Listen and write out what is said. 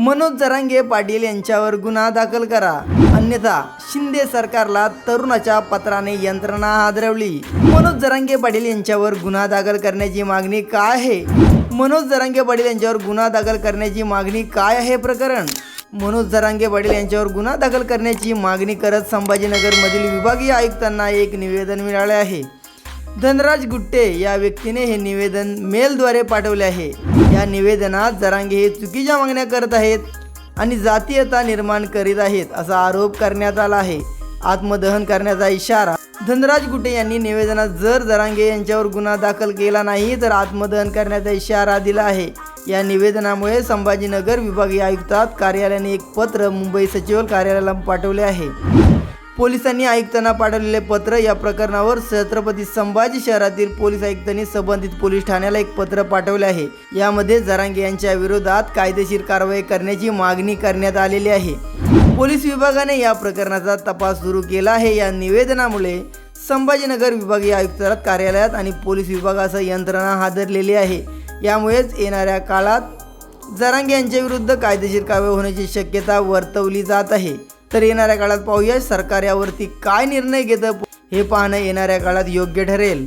मनोज जरांगे पाटील यांच्यावर गुन्हा दाखल करा. अन्यथा शिंदे सरकारला तरुणाच्या पत्राने यंत्रणा हादरवली. मनोज जरांगे पाटील यांच्यावर गुन्हा दाखल करण्याची मागणी काय आहे? मनोज जरांगे पाटील यांच्यावर गुन्हा दाखल करण्याची मागणी काय आहे प्रकरण? मनोज जरांगे पाटील यांच्यावर गुन्हा दाखल करण्याची मागणी करत संभाजीनगरमधील विभागीय आयुक्तांना एक निवेदन मिळाले आहे. धनराज गुट्टे या व्यक्तीने हे निवेदन मेलद्वारे पाठवले आहे. या निवेदनात जरांगे हे चुकीच्या मागण्या करत आहेत आणि जातीयता निर्माण करीत आहेत असा आरोप करण्यात आला आहे. आत्मदहन करण्याचा इशारा धनराज गुट्टे यांनी निवेदनात जर जरांगे यांच्यावर गुन्हा दाखल केला नाही तर आत्मदहन करण्याचा इशारा दिला आहे. या निवेदनामुळे संभाजीनगर विभागीय आयुक्तात कार्यालयाने एक पत्र मुंबई सचिव कार्यालयाला पाठवले आहे. पोलिसांनी आयुक्तांना पाठवलेले पत्र या प्रकरणावर छत्रपती संभाजी शहरातील पोलीस आयुक्तांनी संबंधित पोलीस ठाण्याला एक पत्र पाठवले आहे. यामध्ये जरांगे यांच्या विरोधात कायदेशीर कारवाई करण्याची मागणी करण्यात आलेली आहे. पोलीस विभागाने या प्रकरणाचा तपास सुरू केला आहे. या निवेदनामुळे संभाजीनगर विभागीय आयुक्त कार्यालयात आणि पोलीस विभागासह यंत्रणा हादरलेली आहे. यामुळेच येणाऱ्या काळात जरांगे यांच्या विरुद्ध कायदेशीर कारवाई होण्याची शक्यता वर्तवली जात आहे. तर येणाऱ्या काळात पाहूया सरकार यावरती काय निर्णय घेतं हे पाहणं येणाऱ्या काळात योग्य ठरेल.